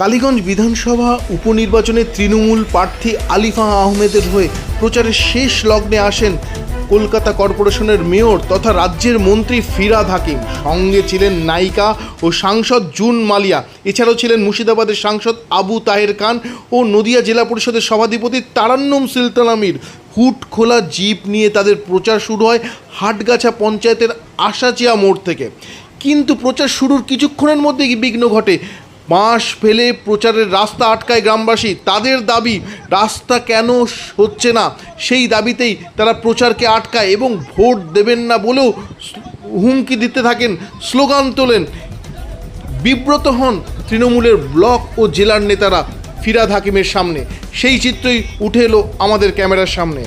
কালীগঞ্জ বিধানসভা উপনির্বাচনে তৃণমূল প্রার্থী আলিফা আহমেদের হয়ে প্রচারের শেষ লগ্নে আসেন কলকাতা কর্পোরেশনের মেয়র তথা রাজ্যের মন্ত্রী ফিরাদ হাকিম। সঙ্গে ছিলেন নায়িকা ও সাংসদ জুন মালিয়া। এছাড়াও ছিলেন মুর্শিদাবাদের সাংসদ আবু তাহের খান ও নদিয়া জেলা পরিষদের সভাধিপতি তারান্নম সুলতান আমির হুট খোলা জিপ নিয়ে তাদের প্রচার শুরু হয় হাটগাছা পঞ্চায়েতের আশাচিয়া মোড় থেকে। কিন্তু প্রচার শুরুর কিছুক্ষণের মধ্যেই বিঘ্ন ঘটে। বাঁশ ফেলে প্রচারের রাস্তা আটকায় গ্রামবাসী। তাদের দাবি, রাস্তা কেন হচ্ছে না? সেই দাবিতেই তারা প্রচারকে আটকায় এবং ভোট দেবেন না বলেও হুমকি দিতে থাকেন, স্লোগান তোলেন। বিব্রত হন তৃণমূলের ব্লক ও জেলার নেতারা ফিরাদ হাকিমের সামনে। সেই চিত্রই উঠে এলো আমাদের ক্যামেরার সামনে।